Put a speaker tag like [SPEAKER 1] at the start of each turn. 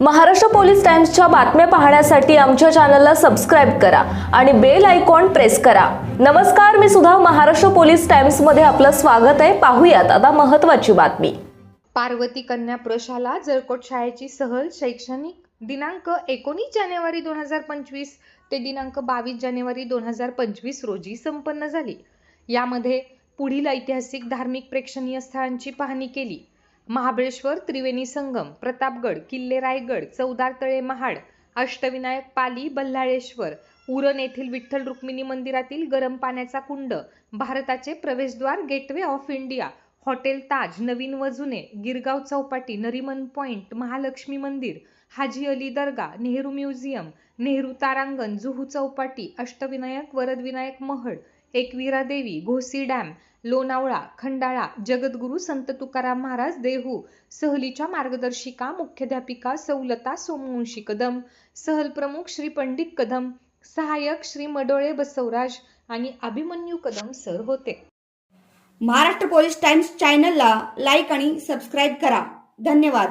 [SPEAKER 1] Maharashtra police टाइम्सच्या बातम्या पाहण्यासाठी आमच्या चॅनलला सबस्क्राईब करा आणि बेल आयकॉन प्रेस करा. नमस्कार मी सुद्धा महाराष्ट्र पोलीस टाइम्समध्ये आपलं स्वागत आहे. पाहूयात आता महत्त्वाची बातमी.
[SPEAKER 2] पार्वती कन्या प्रशाला जळकोट शाळेची सहल शैक्षणिक दिनांक एकोणीस जानेवारी दोन हजार पंचवीस ते दिनांक बावीस जानेवारी दोन हजार पंचवीस रोजी संपन्न झाली. यामध्ये पुढील ऐतिहासिक धार्मिक प्रेक्षणीय स्थळांची पाहणी केली. महाबळेश्वर त्रिवेणी संगम प्रतापगड किल्ले रायगड चौदार तळे महाड अष्टविनायक पाली बल्लाळेश्वर उरण येथील विठ्ठल रुक्मिणी मंदिरातील गरम पाण्याचा कुंड भारताचे प्रवेशद्वार gateway of India hotel Taj नवीन व जुने गिरगाव चौपाटी नरिमन पॉइंट महालक्ष्मी मंदिर हाजी अली दर्गा नेहरू म्युझियम नेहरू तारांगण जुहू चौपाटी अष्टविनायक वरदविनायक महड एकविरा देवी घोसी डॅम लोणावळा खंडाळा जगद्गुरू संत तुकाराम महाराज देहू सहलीच्या मार्गदर्शिका मुख्याध्यापिका सवलता सोमवंशी कदम सहल प्रमुख श्री पंडित कदम सहाय्यक श्री मडोळे बसवराज आणि अभिमन्यू कदम सर होते.
[SPEAKER 3] महाराष्ट्र पोलीस टाइम्स चॅनलला लाईक आणि सबस्क्राईब करा. धन्यवाद.